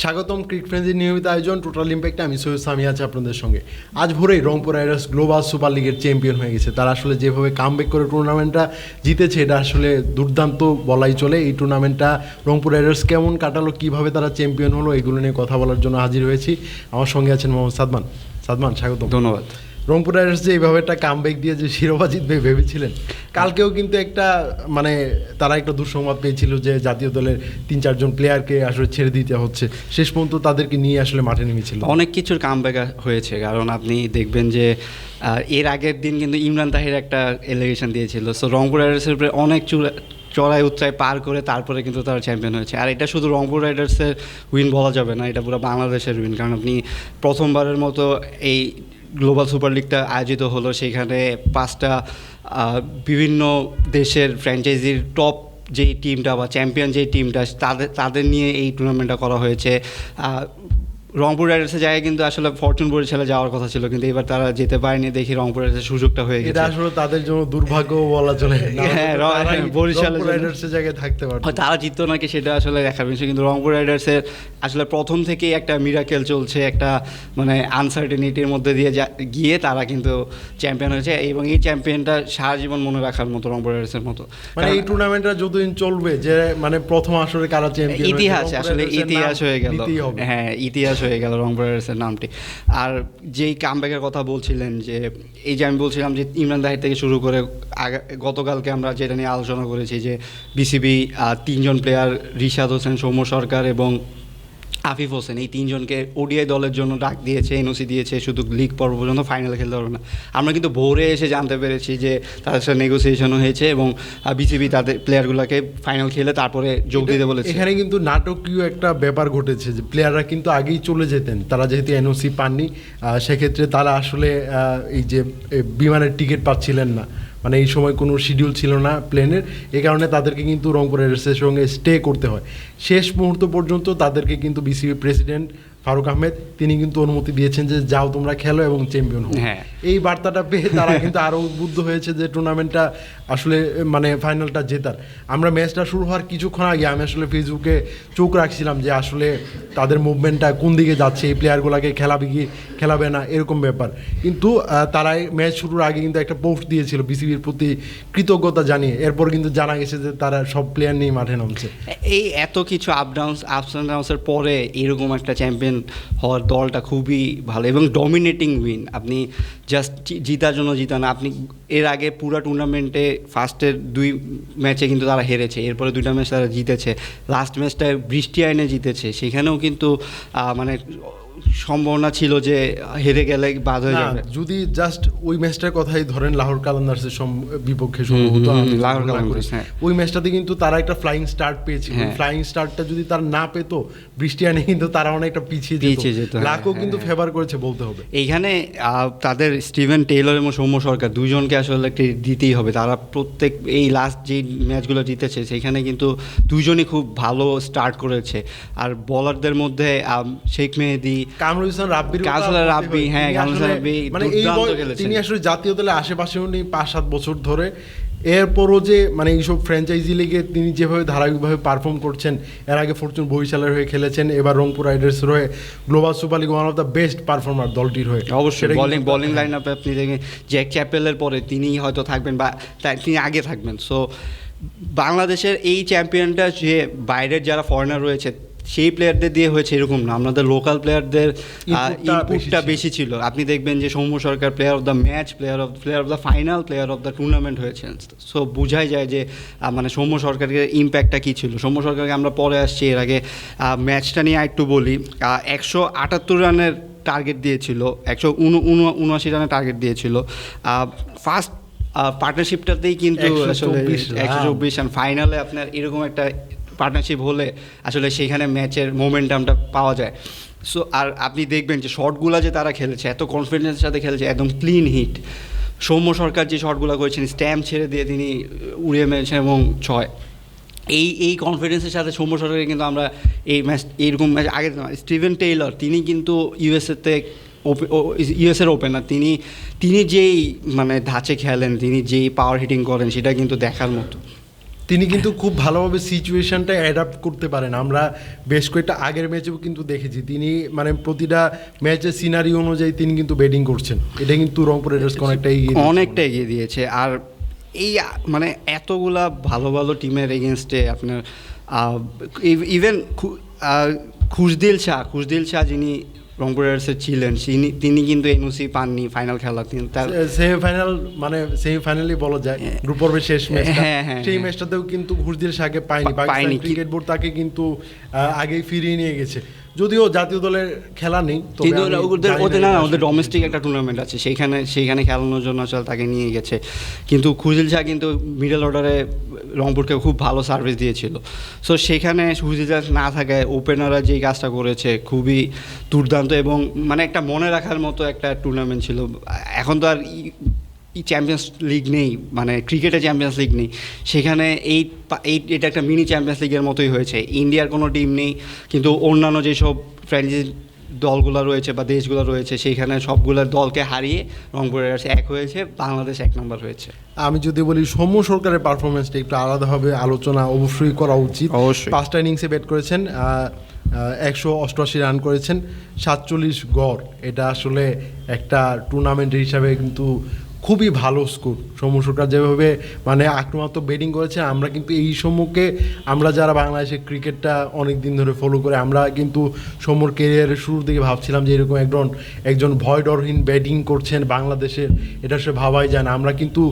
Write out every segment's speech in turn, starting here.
স্বাগতম ক্রিক ফ্রেন্ডের নিয়মিত আয়োজন টোটাল ইম্প্যাক্টে আমি সৈয়দ সামি আছি আপনাদের সঙ্গে। আজ ভোরেই রংপুর রাইডার্স গ্লোবাল সুপার লিগের চ্যাম্পিয়ন হয়ে গেছে। তারা আসলে যেভাবে কামব্যাক করে টুর্নামেন্টটা জিতেছে, এটা আসলে দুর্দান্ত বলাই চলে। এই টুর্নামেন্টটা রংপুর রাইডার্স কেমন কাটালো, কীভাবে তারা চ্যাম্পিয়ন হলো, এগুলো নিয়ে কথা বলার জন্য হাজির হয়েছি। আমার সঙ্গে আছেন মোহাম্মদ সাদমান। সাদমান, স্বাগতম। ধন্যবাদ। রংপুর রাইডার্স যে এইভাবে একটা কামব্যাক দিয়ে যে শিরোপা জিতবে ভেবেছিলেন, কালকেও কিন্তু একটা মানে তারা একটা দুঃসংবাদ পেয়েছিল যে জাতীয় দলের তিন চারজন প্লেয়ারকে আসলে ছেড়ে দিতে হচ্ছে। শেষ পর্যন্ত তাদেরকে নিয়ে আসলে মাঠে নেমেছিল। অনেক কিছুর কামব্যাক হয়েছে, কারণ আপনি দেখবেন যে এর আগের দিন কিন্তু ইমরান তাহির একটা এলিগেশন দিয়েছিল। সো রংপুর রাইডার্সের উপরে অনেক চূড়া চড়াই উচ্চাই পার করে তারপরে কিন্তু তারা চ্যাম্পিয়ন হয়েছে। আর এটা শুধু রংপুর রাইডার্সের উইন বলা যাবে না, এটা পুরো বাংলাদেশের উইন কারণ আপনি প্রথমবারের মতো এই গ্লোবাল সুপার লিগটা আয়োজিত হলো, সেখানে পাঁচটা বিভিন্ন দেশের ফ্র্যাঞ্চাইজির টপ যেই টিমটা বা চ্যাম্পিয়ন যেই টিমটা তাদের তাদের নিয়ে এই টুর্নামেন্টটা করা হয়েছে। রংপুর রাইডার্সের জায়গায় কিন্তু আসলে ফরচুন বরিশালে যাওয়ার কথা ছিল কিন্তু এবার তারা যেতে পারেনি দেখি রংপুর রাইডার্সের সুযোগটা হয়ে এটা গেছে আসলে তাদের জন্য দুর্ভাগ্য বলা চলে। হ্যাঁ, জন্য- রাইডার্সের জায়গায় থাকতে পারতো। তারা জিততো নাকি সেটা আসলে দেখার বিষয় কিন্তু রংপুর রাইডার্সের আসলে প্রথম থেকেই একটা মিরাকেল চলছে একটা মানে আনসার্টেনিটির মধ্যে দিয়ে গিয়ে তারা কিন্তু চ্যাম্পিয়ন হয়েছে এবং এই চ্যাম্পিয়নটা সারা জীবন মনে রাখার মতো রংপুর রাইডার্সের মতো। মানে এই টুর্নামেন্টটা যতদিন চলবে যে মানে প্রথম আসরে কারা চ্যাম্পিয়ন ইতিহাস আসলে ইতিহাস হয়ে গেল। হ্যাঁ ইতিহাস হয়ে গেল রং ব্রাদার্সের নামটি। আর যেই কামব্যাকের কথা বলছিলেন যে, এই যে আমি বলছিলাম যে ইমরান তাহির থেকে শুরু করে গতকালকে আমরা যেটা নিয়ে আলোচনা করেছি যে বিসিবি তিনজন প্লেয়ার রিশাদ হোসেন, সৌম্য সরকার এবং আফিফ হোসেন এই তিনজনকে ওডিআই দলের জন্য ডাক দিয়েছে এনওসি দিয়েছে শুধু লিগ পর্ব পর্যন্ত ফাইনাল খেলতে পারবে না। আমরা কিন্তু ভোরে এসে জানতে পেরেছি যে তাদের সাথে নেগোসিয়েশনও হয়েছে এবং বিসিবি তাদের প্লেয়ারগুলোকে ফাইনাল খেলে তারপরে যোগ দিতে বলেছে। এখানে কিন্তু নাটকীয় একটা ব্যাপার ঘটেছে যে প্লেয়াররা কিন্তু আগেই চলে যেতেন তারা যেহেতু এনওসি পাননি সেক্ষেত্রে তারা আসলে এই যে বিমানের টিকিট পাচ্ছিলেন না। মানে এই সময় কোনো শিডিউল ছিল না প্লেনের এই কারণে তাদেরকে কিন্তু রংপুরের রাইডার্সের সঙ্গে স্টে করতে হয়। শেষ মুহূর্ত পর্যন্ত তাদেরকে কিন্তু বিসিবি প্রেসিডেন্ট ফারুক আহমেদ তিনি কিন্তু অনুমতি দিয়েছেন যে যাও তোমরা খেলো এবং চ্যাম্পিয়ন হও। হ্যাঁ। এই বার্তাটা পেয়ে তারা কিন্তু আরও উদ্বুদ্ধ হয়েছে যে টুর্নামেন্টটা আসলে মানে ফাইনালটা জেতার। আমরা ম্যাচটা শুরু হওয়ার কিছুক্ষণ আগে আমি আসলে ফেসবুকে চোখ রাখছিলাম যে আসলে তাদের মুভমেন্টটা কোন দিকে যাচ্ছে এই প্লেয়ারগুলোকে খেলাবে কি খেলাবে না এরকম ব্যাপার। কিন্তু তারা ম্যাচ শুরুর আগে কিন্তু একটা পোস্ট দিয়েছিল বিসিবির প্রতি কৃতজ্ঞতা জানিয়ে। এরপর কিন্তু জানা গেছে যে তারা সব প্লেয়ার নিয়ে মাঠে নামছে। এই এত কিছু আপ ডাউনস আপস অ্যান্ড ডাউনসের পরে এরকম একটা চ্যাম্পিয়ন হওয়ার দলটা খুবই ভালো এবং ডমিনেটিং উইন আপনি জাস্ট জিতার জন্য জিতা না আপনি এর আগে পুরো টুর্নামেন্টে ফার্স্টের দুই ম্যাচে কিন্তু তারা হেরেছে এরপরে দুইটা ম্যাচ তারা জিতেছে লাস্ট ম্যাচটায় বৃষ্টি আইনে জিতেছে সেখানেও কিন্তু মানে সম্ভাবনা ছিল যে হেরে গেলে বাদ হয়ে যাবে যদি জাস্ট ওই ম্যাচটার কথাই ধরেন লাহোর কালান্দার্সের বিপক্ষে সম্ভবত। হ্যাঁ। ওই ম্যাচটাতে কিন্তু তারা একটা ফ্লাইং স্টার্ট পেয়েছিল হ্যাঁ। ফ্লাইং স্টার্টটা যদি তারা না পেতো বৃষ্টি আনে কিন্তু তারা অনেকটা পিছিয়ে যেত পিছিয়ে যেত, হ্যাঁ, লাকও হ্যাঁ, কিন্তু হ্যাঁ। ফেভার করেছে বলতে হবে এইখানে তাদের স্টিভেন টেইলর এবং সৌম্য সরকার দুজনকে আসলে দিতেই হবে তারা প্রত্যেক এই লাস্ট যে ম্যাচগুলো জিতেছে সেখানে কিন্তু দুজনই খুব ভালো স্টার্ট করেছে আর বলারদের মধ্যে শেখ মেহেদি কামরুল কথা কামরুল রাব্বি, হ্যাঁ, কামরুল রাব্বি মানে। তিনি আসলে জাতীয় দলের আশেপাশেও নেই পাঁচ সাত বছর ধরে এরপরও যে মানে এইসব ফ্র্যাঞ্চাইজি লিগে তিনি যেভাবে ধারাবাহিকভাবে পারফর্ম করছেন এর আগে ফরচুন বরিশালের হয়ে খেলেছেন এবার রংপুর রাইডার্সের হয়ে global super league one of the best performer দলটির হয়ে। অবশ্যই বলিং বলিং লাইন আপে আপনি দেখেন জ্যাক চ্যাপেলের পরে তিনি হয়তো থাকবেন বা তিনি আগে থাকবেন। সো বাংলাদেশের এই চ্যাম্পিয়নটা যে বাইরের যারা ফরেনার রয়েছে সেই প্লেয়ারদের দিয়ে হয়েছে এরকম না। আমাদের লোকাল প্লেয়ারদের ইনপুটটা বেশি ছিল। আপনি দেখবেন যে Soumya Sarkar player of the match player of player of the final player of the tournament হয়েছেন সো বোঝাই যায় যে মানে সৌম্য সরকারের ইম্প্যাক্টটা কী ছিল? সৌম্য সরকারকে আমরা পরে আসছি এর আগে ম্যাচটা নিয়ে একটু বলি। একশো আটাত্তর রানের টার্গেট দিয়েছিল একশো উনআশি রানের টার্গেট দিয়েছিল। ফার্স্ট পার্টনারশিপটাতেই কিন্তু আসলে একশো চব্বিশ রান। ফাইনালে আপনার এরকম একটা পার্টনারশিপ হলে আসলে সেইখানে ম্যাচের মোমেন্টামটা পাওয়া যায়। সো আর আপনি দেখবেন যে শটগুলো যে তারা খেলেছে, এত কনফিডেন্সের সাথে খেলেছে, একদম ক্লিন হিট সৌম্য সরকার যে শটগুলো করেছেন স্ট্যাম্প ছেড়ে দিয়ে তিনি উড়িয়ে মেরেছেন এবং ছয়। এই এই কনফিডেন্সের সাথে সৌম্য সরকারকে কিন্তু আমরা এই ম্যাচ এইরকম ম্যাচ আগে স্টিভেন টেইলর তিনি কিন্তু ইউএসএতে ইউএসএর ওপেনার তিনি তিনি যেই মানে ধাঁচে খেলেন, তিনি যেই পাওয়ার হিটিং করেন, সেটা কিন্তু দেখার মতো। তিনি কিন্তু খুব ভালোভাবে সিচুয়েশনটা অ্যাডাপ্ট করতে পারেন। আমরা বেশ কয়েকটা আগের ম্যাচেও কিন্তু দেখেছি। তিনি মানে প্রতিটা ম্যাচের সিনারি অনুযায়ী তিনি কিন্তু ব্যাটিং করছেন। এটা কিন্তু রংপুর রাইডার্সকে অনেকটা এগিয়ে। অনেকটা এগিয়ে দিয়েছে। আর এই মানে এতগুলা ভালো ভালো টিমের এগেনস্টে আপনার ইভেন খুশদিল শাহ খুশদিল শাহ যিনি রংপুর রাইডার্সের ছিলেন তিনি তিনি কিন্তু এনওসি পাননি ফাইনাল খেলা তিনি তার সেমিফাইনাল মানে সেমিফাইনালি বলা যায় গ্রুপ পর্বের শেষ ম্যাচ হ্যাঁ, হ্যাঁ, সেই হ্যাঁ। ম্যাচটাতেও কিন্তু ঘুষদিল শাহকে পায়নি পাকিস্তান ক্রিকেট বোর্ড তাকে কিন্তু আগেই ফিরিয়ে নিয়ে গেছে যদিও জাতীয় দলের খেলা নেই ওদের ওদের না ওদের ডোমেস্টিক একটা টুর্নামেন্ট আছে। সেইখানে সেইখানে খেলানোর জন্য আসলে তাকে নিয়ে গেছে। কিন্তু খুজিল শাহ কিন্তু মিডল অর্ডারে রংপুরকে খুব ভালো সার্ভিস দিয়েছিল। সো সেখানে খুজিল শাহ না থাকায় ওপেনাররা যেই কাজটা করেছে খুবই দুর্দান্ত এবং মানে একটা মনে রাখার মতো একটা টুর্নামেন্ট ছিল। এখন তো আর চ্যাম্পিয়ন্স লিগ নেই মানে ক্রিকেটে চ্যাম্পিয়ন্স লিগ নেই। সেখানে এই এই এটা একটা মিনি চ্যাম্পিয়ন্স লিগের মতোই হয়েছে। ইন্ডিয়ার কোনো টিম নেই কিন্তু অন্যান্য যেসব ফ্র্যাঞ্চাইজি দলগুলো রয়েছে বা দেশগুলো রয়েছে সেইখানে সবগুলোর দলকে হারিয়ে রংপুর রাইডার্স এক হয়েছে বাংলাদেশ এক নম্বর হয়েছে। আমি যদি বলি সৌম্য সরকারের পারফরমেন্সটা একটু আলাদাভাবে আলোচনা অবশ্যই করা উচিত। অবশ্যই। পাঁচটা ইনিংসে ব্যাট করেছেন একশো অষ্টআশি রান করেছেন সাতচল্লিশ গড়। এটা আসলে একটা টুর্নামেন্ট হিসাবে কিন্তু খুবই ভালো স্কোর সৌম্য সরকার যেভাবে মানে আক্রমণাত্মক ব্যাটিং করেছে, আমরা কিন্তু এই সম্মুখে আমরা যারা বাংলাদেশের ক্রিকেটটা অনেক দিন ধরে ফলো করে, আমরা কিন্তু সৌম্যর কেরিয়ারের শুরুর দিকে ভাবছিলাম যে এরকম একজন একজন ভয় ডরহীন ব্যাটিং করছেন বাংলাদেশের, এটা সে ভাবাই যায় না। আমরা কিন্তু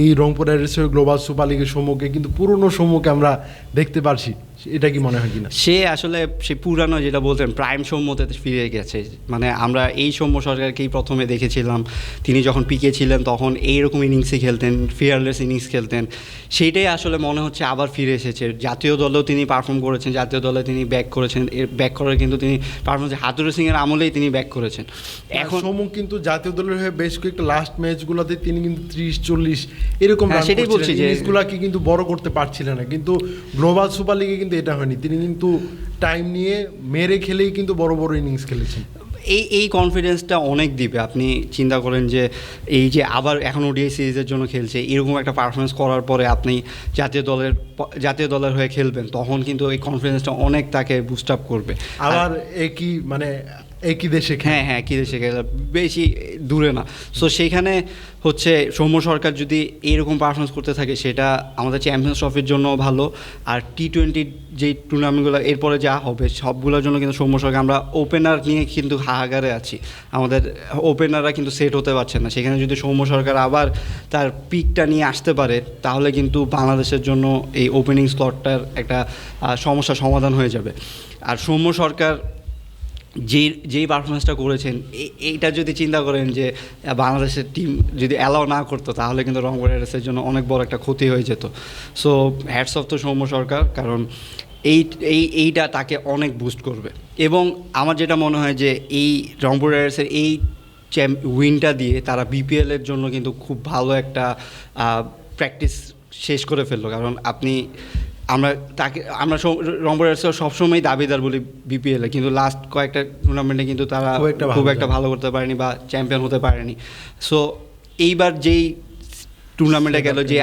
এই রংপুর গ্লোবাল সুপার লিগের সম্মুখে কিন্তু পুরনো সম্মুখে আমরা দেখতে পারছি। এটা কি মনে হয় কিনা? সে আসলে সে পুরানো যেটা বলতেন প্রাইম সৌম্যতে ফিরে গেছে। মানে আমরা এই সৌম্য সরকারকেই প্রথমে দেখেছিলাম। তিনি যখন পিকে ছিলেন তখন এইরকম ইনিংসই খেলতেন ফিয়ারলেস ইনিংস খেলতেন। সেইটাই আসলে মনে হচ্ছে আবার ফিরে এসেছে। জাতীয় দলেও তিনি পারফর্ম করেছেন জাতীয় দলে তিনি ব্যাক করেছেন। এর ব্যাক করার কিন্তু তিনি পারফর্ম হাতুরু সিংয়ের আমলেই তিনি ব্যাক করেছেন। এখন এখন সমু কিন্তু জাতীয় দলের হয়ে বেশ কয়েকটা লাস্ট ম্যাচগুলোতে তিনি কিন্তু ত্রিশ চল্লিশ এরকম হ্যাঁ, সেটাই বলছি যে- ইনিংসগুলোকে কিন্তু বড় করতে পারছিলেন না। কিন্তু গ্লোবাল সুপার লিগে কিন্তু এটা হয়নি। তিনি কিন্তু টাইম নিয়ে মেরে খেলেই কিন্তু বড় বড় ইনিংস খেলেছেন। এই এই কনফিডেন্সটা অনেক দিবে আপনি চিন্তা করেন যে এই যে আবার এখন ওডিআই সিরিজের জন্য খেলছে এরকম একটা পারফরমেন্স করার পরে আপনি জাতীয় দলের জাতীয় দলের হয়ে খেলবেন তখন কিন্তু এই কনফিডেন্সটা অনেক তাকে বুস্ট আপ করবে। আবার একই মানে একই দেশে হ্যাঁ হ্যাঁ কি দেশে বেশি দূরে না। সো সেইখানে হচ্ছে সৌম্য সরকার যদি এইরকম পারফরমেন্স করতে থাকে, সেটা আমাদের চ্যাম্পিয়ন্স ট্রফির জন্য ভালো। আর টি টোয়েন্টি যেই টুর্নামেন্টগুলো এরপরে যা হবে, সবগুলোর জন্য কিন্তু সৌম্য সরকার, আমরা ওপেনার নিয়ে কিন্তু হাহাকারে আছি। আমাদের ওপেনাররা কিন্তু সেট হতে পারছে না। সেখানে যদি সৌম্য সরকার আবার তার পিকটা নিয়ে আসতে পারে, তাহলে কিন্তু বাংলাদেশের জন্য এই ওপেনিং স্লটটার একটা সমস্যার সমাধান হয়ে যাবে। আর সৌম্য সরকার যে যেই পারফরমেন্সটা করেছেন এইটা যদি চিন্তা করেন যে বাংলাদেশের টিম যদি অ্যালাউ না করতো, তাহলে কিন্তু রংপুর রাইডার্সের জন্য অনেক বড় একটা ক্ষতি হয়ে যেত। সো হ্যাটস অফ তো সৌম্য সরকার, কারণ এই এই, এইটা তাকে অনেক বুস্ট করবে। এবং আমার যেটা মনে হয় যে, এই রংপুর রাইডার্সের এই চ্যাম্প উইনটা দিয়ে তারা বিপিএলের জন্য কিন্তু খুব ভালো একটা প্র্যাকটিস শেষ করে ফেলল। কারণ আপনি আমরা তাকে আমরা রংপুর সব সবসময় দাবিদার বলি বিপিএলে কিন্তু লাস্ট কয়েকটা টুর্নামেন্টে কিন্তু তারা খুব একটা খুব একটা ভালো করতে পারেনি বা চ্যাম্পিয়ন হতে পারেনি। সো এইবার যেই টুর্নামেন্টে গেল যে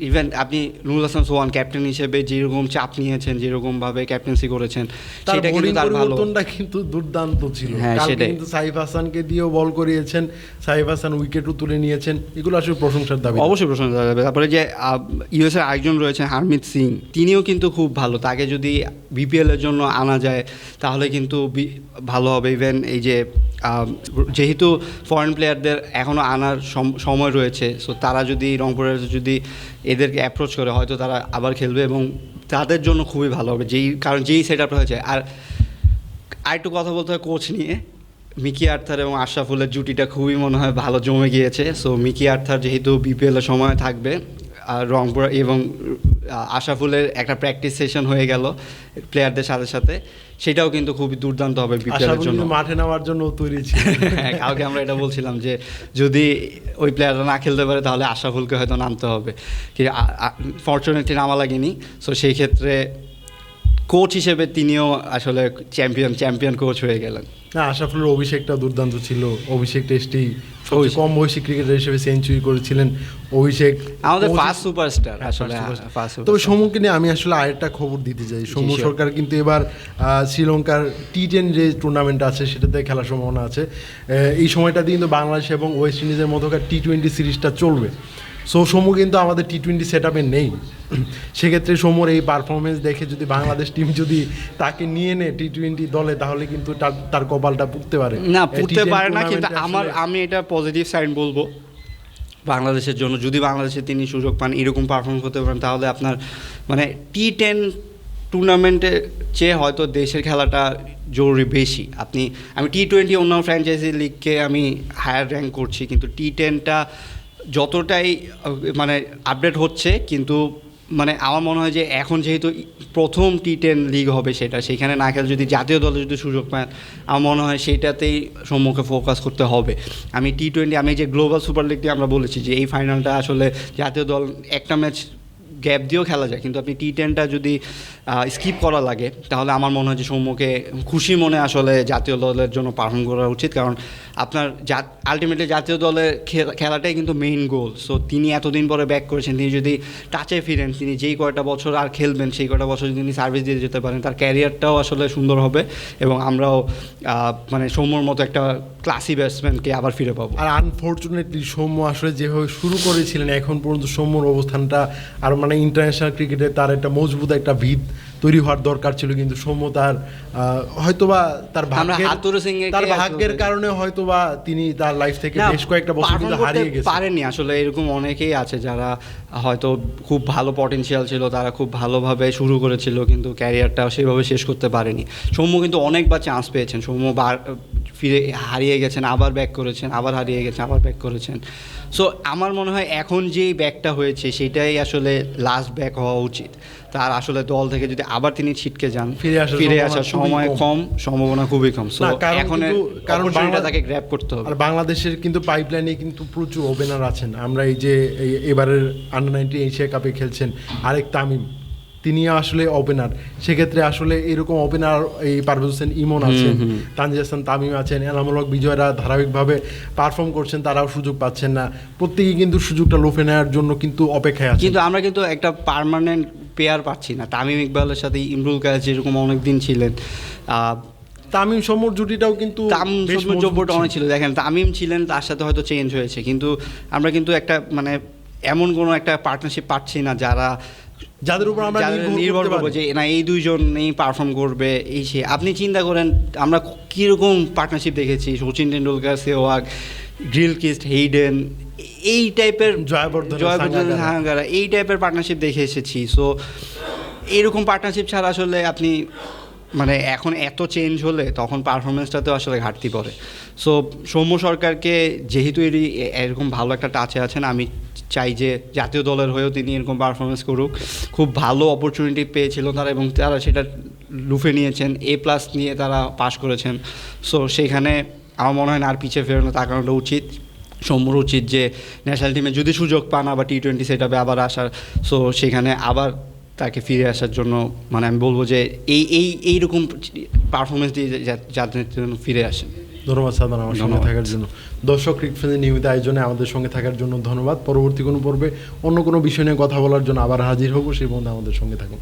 ইভেন আপনি নুরুল হাসান সোহান ক্যাপ্টেন হিসেবে যেরকম চাপ নিয়েছেন যেরকমভাবে ক্যাপ্টেন্সি করেছেন সেটা কিন্তু তার ভালো। কিন্তু দুর্দান্ত ছিল। হ্যাঁ, সেটাই। কিন্তু সাইফ হাসানকে দিয়েও বল করিয়েছেন সাইফ হাসান উইকেটও তুলে নিয়েছেন এগুলো আসলে প্রশংসার দাবি। অবশ্যই প্রশংসা করা যাবে তারপরে যে ইউএসএর আরেকজন রয়েছেন হারমিত সিং তিনিও কিন্তু খুব ভালো। তাকে যদি বিপিএলের জন্য আনা যায় তাহলে কিন্তু ভালো হবে। ইভেন এই যে যেহেতু ফরেন প্লেয়ারদের এখনও আনার সম- সময় রয়েছে সো তারা যদি রংপুরের যদি এদেরকে অ্যাপ্রোচ করে হয়তো তারা আবার খেলবে এবং তাদের জন্য খুবই ভালো হবে। যেই কারণ যেই সেট আপটা হয়েছে আর আরেকটু কথা বলতে হয় কোচ নিয়ে। মিকি আর্থার এবং আশরাফুলের জুটিটা খুবই মনে হয় ভালো জমে গিয়েছে। সো মিকি আর্থার যেহেতু বিপিএলের সময় থাকবে আর রংপুর এবং আহ, আশরাফুলের একটা প্র্যাকটিস সেশন হয়ে গেল প্লেয়ারদের সাথে সাথে। সেটাও কিন্তু খুবই দুর্দান্ত হবে বিপিএলের জন্য। মাঠে নেওয়ার জন্য তৈরি ছিল। কালকে আমরা এটা বলছিলাম যে যদি ওই প্লেয়াররা না খেলতে পারে তাহলে আশাফুলকে হয়তো নামতে হবে। কি ফর্চুনেটলি নামা লাগেনি। সো সেই ক্ষেত্রে কোচ হিসেবে তিনিও আসলে চ্যাম্পিয়ন চ্যাম্পিয়ন কোচ হয়ে গেলেন। না আশরাফুলের অভিষেকটা দুর্দান্ত ছিল। অভিষেক টেস্টেই কম বয়সী ক্রিকেটার হিসেবে সেঞ্চুরি করেছিলেন অভিষেক। আমাদের ফার্স্ট সুপারস্টার হ্যাঁ, আসলে first superstar। তবে সৌম্যকে নিয়ে আমি আসলে আরেকটা খবর দিতে চাই। sure. সরকার কিন্তু এবার শ্রীলঙ্কার টি টেন যে টুর্নামেন্ট আছে সেটাতে খেলার সম্ভাবনা আছে। এই সময়টাতে কিন্তু বাংলাদেশ এবং ওয়েস্ট ইন্ডিজের মধ্যকার টি টোয়েন্টি সিরিজটা চলবে। সো সৌম্য কিন্তু আমাদের টি টোয়েন্টি সেট আপে নেই। সেক্ষেত্রে সৌম্যর এই পারফরমেন্স দেখে যদি বাংলাদেশ টিম যদি তাকে নিয়ে নেয় টি টোয়েন্টি দলে তাহলে কিন্তু তার তার কপালটা পুড়তে পারে। না পুড়তে পারে না কিন্তু আমার আমি এটা পজিটিভ সাইন বলব। বাংলাদেশের জন্য যদি বাংলাদেশে তিনি সুযোগ পান এরকম পারফর্ম করতে পারেন তাহলে আপনার মানে টি টেন টুর্নামেন্টে চেয়ে হয়তো দেশের খেলাটা জরুরি বেশি। আপনি আমি টি টোয়েন্টি অন্য ফ্র্যাঞ্চাইজি লিগকে আমি হায়ার র্যাঙ্ক করছি কিন্তু টি টেনটা যতটাই মানে আপডেট হচ্ছে, কিন্তু মানে আমার মনে হয় যে এখন যেহেতু প্রথম টি টেন লিগ হবে সেটা, সেখানে না খেলে যদি জাতীয় দলে যদি সুযোগ পান আমার মনে হয় সেটাতেই সম্মুখে ফোকাস করতে হবে। আমি টি টোয়েন্টি আমি যে গ্লোবাল সুপার লিগটি আমরা বলেছি যে এই ফাইনালটা আসলে জাতীয় দল একটা ম্যাচ গ্যাপ দিয়েও খেলা যায়। কিন্তু আপনি টি টেনটা যদি স্কিপ করা লাগে, তাহলে আমার মনে হয় যে সৌম্যকে খুশি মনে আসলে জাতীয় দলের জন্য পারফর্ম করা উচিত। কারণ আপনার আলটিমেটলি জাতীয় দলের খেলাটাই কিন্তু মেইন গোল সো তিনি এতদিন পরে ব্যাক করেছেন, তিনি যদি টাচে ফিরেন, তিনি যেই কয়টা বছর আর খেলবেন, সেই কয়টা বছর যদি তিনি সার্ভিস দিয়ে যেতে পারেন, তার ক্যারিয়ারটাও আসলে সুন্দর হবে এবং আমরাও মানে সৌম্যর মতো একটা ক্লাসি ব্যাটসম্যানকে আবার ফিরে পাবো। আর আনফর্চুনেটলি সৌম্য আসলে যেভাবে শুরু করেছিলেন, এখন পর্যন্ত সৌম্যর অবস্থানটা আর মানে ইন্টারন্যাশনাল ক্রিকেটে তার একটা মজবুত একটা ভিত তৈরি হওয়ার দরকার ছিল কিন্তু সৌম্য তার হয়তোবা তার ভাগ্যের তার ভাগ্যের কারণে হয়তোবা তিনি তার লাইফ থেকে বেশ কয়েকটা বছর কিন্তু হারিয়ে গেছে পারেনি আসলে এরকম অনেকেই আছে যারা হয়তো খুব ভালো পটেনশিয়াল ছিল তারা খুব ভালোভাবে শুরু করেছিল কিন্তু ক্যারিয়ারটা সেভাবে শেষ করতে পারেনি। সৌম্য কিন্তু অনেকবার চান্স পেয়েছেন। সৌম্য ফিরে হারিয়ে গেছেন আবার ব্যাক করেছেন আবার হারিয়ে গেছেন আবার ব্যাক করেছেন। সো আমার মনে হয় এখন যেই ব্যাকটা হয়েছে সেটাই আসলে লাস্ট ব্যাক হওয়া উচিত। তার আসলে দল থেকে যদি আবার তিনি ছিটকে যান ফিরে আসার ফিরে আসার সময় কম। সম্ভাবনা খুবই কম। সো এখন কারণ তাকে গ্র্যাব করতে হবে। আর বাংলাদেশের কিন্তু পাইপলাইনে কিন্তু প্রচুর ওপেনার আছেন। আমরা এই যে এবারের আন্ডার নাইনটিন এশিয়া কাপে খেলছেন আরেক তামিম। তিনি আসলে ওপেনার সেক্ষেত্রে আসলে এরকম ওপেনার এই পারভেজ হোসেন ইমন আছেন তানজিদ হাসান তামিম আছেন এনামূলক বিজয়রা ধারাবাহিকভাবে পারফর্ম করছেন তারাও সুযোগ পাচ্ছেন না। প্রত্যেকেই কিন্তু সুযোগটা লোফে নেওয়ার জন্য কিন্তু অপেক্ষায় আছে কিন্তু আমরা কিন্তু একটা পার্মানেন্ট পেয়ার পাচ্ছি না। তামিম ইকবালের সাথে ইমরুল কায়েস যেরকম অনেক দিন ছিলেন তামিম সমর জুটিটাও কিন্তু তামিম যোগ্যটা অনেক ছিল। দেখেন তামিম ছিলেন তার সাথে হয়তো চেঞ্জ হয়েছে। কিন্তু আমরা কিন্তু একটা মানে এমন কোনো একটা পার্টনারশিপ পাচ্ছি না যারা যাদের উপর আমরা নির্ভর করব যে না এই দুইজনেই পারফর্ম করবে এই সে। আপনি চিন্তা করেন আমরা কীরকম পার্টনারশিপ দেখেছি? Sachin Tendulkar Sehwag Gilchrist Hayden এই টাইপের জয়বর্ধন জয়বর্ধন এই টাইপের পার্টনারশিপ দেখে এসেছি। সো এরকম পার্টনারশিপ ছাড়া আসলে আপনি মানে এখন এত চেঞ্জ হলে তখন পারফরমেন্সটাতেও আসলে ঘাটতি পড়ে। সো সৌম্য সরকারকে যেহেতু এরই এরকম ভালো একটা টাচে আছেন, আমি চাই যে জাতীয় দলের হয়েও তিনি এরকম পারফরমেন্স করুক। খুব ভালো অপরচুনিটি পেয়েছিল তারা এবং তারা সেটা লুফে নিয়েছেন এ প্লাস নিয়ে তারা পাশ করেছেন। সো সেখানে আমার মনে হয় না আর পিছিয়ে ফেরানো তাকানোটা উচিত। সৌম্যর উচিত যে ন্যাশনাল টিমে যদি সুযোগ পান আবার টি টোয়েন্টি সেটাপে আবার আসার। সো সেখানে আবার তাকে ফিরে আসার জন্য মানে আমি বলব যে এই এই এইরকম পারফরমেন্স দিয়ে যাদের জন্য ফিরে আসেন। ধন্যবাদ স্যার আমার সঙ্গে থাকার জন্য। দর্শক ক্রিকেট নিয়মিত আয়োজনে আমাদের সঙ্গে থাকার জন্য ধন্যবাদ। পরবর্তী কোনো পর্বে অন্য কোনো বিষয় নিয়ে কথা বলার জন্য আবার হাজির হব। সেই বন্ধু আমাদের সঙ্গে থাকুন।